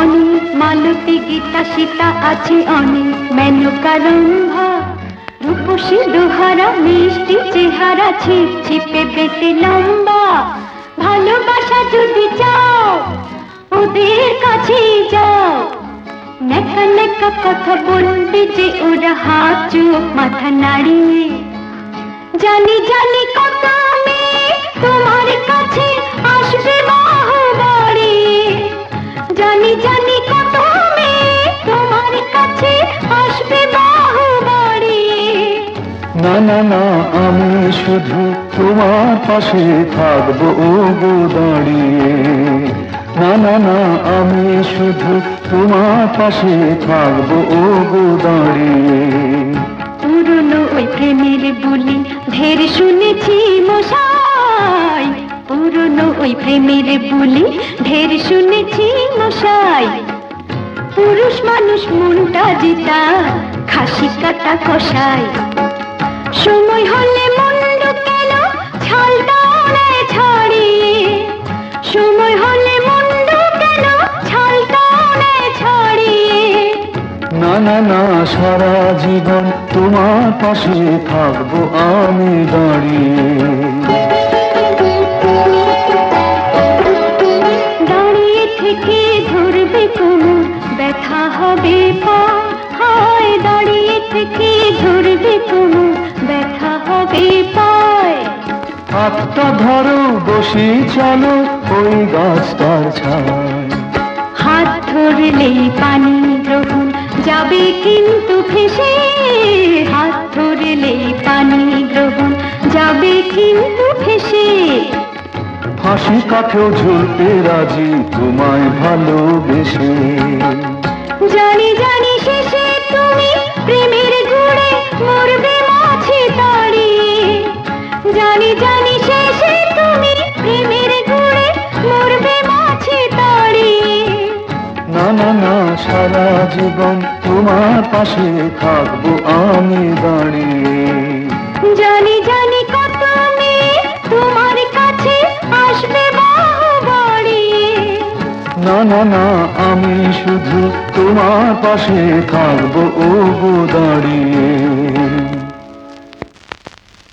অনেক মালতী গীতা সীতা আছে অনেক মেনকা রম্ভা রূপসী দোহারা মিষ্টি চেহারা ছিপ ছিপে পেটে লম্বা। ভালোবাসা যদি চাও, ওদের কাছে যাও। নেকা নেকা কথা বলবে যে ওরা হাত চোখ মাথা নাড়িয়ে। জানি জানি কত না না না, আমি শুধু তোমার পাশে থাকব গো দাঁড়িয়ে। না না না, আমি শুধু তোমার পাশে থাকব গো দাঁড়িয়ে। পুরনো ওই প্রেমের বুলি ঢের শুনেছি মশাই। পুরনো ওই প্রেমের বলি ঢের শুনেছি মশাই। পুরুষ মানুষ মনটা জিতা খাসি কাটা কষাই। সময় হলে মন্দ কেন ছালটা ছাড়িয়ে সময় হলে মন্দ কেন ছালটা ছাড়িয়ে না না না সারা জীবন তোমার পাশে থাকব আমি দাঁড়িয়ে। দাঁড়িয়ে থেকে ধরবে কোনো ব্যথা হবে পা। হায় দাঁড়িয়ে থেকে ধরবে কোনো ব্যথা হবে পায়। হাতটা ধরো বসে চলো ওই গাছটার ছায়। হাত ধরলেই পানি গ্রহণ যাবে কিন্তু ভেসে। হাত ধরলেই পানি গ্রহণ যাবে কিন্তু ভেসে। কাঠেও ঝুলতে রাজি তোমায় ভালোবেসে। জানি জানি সারা জীবন তোমার পাশে থাকব আমি দাঁড়িয়ে। জানি জানি কত আমি তোমার কাছে আসবে না না না আমি শুধু তোমার পাশে থাকব ও দাঁড়িয়ে।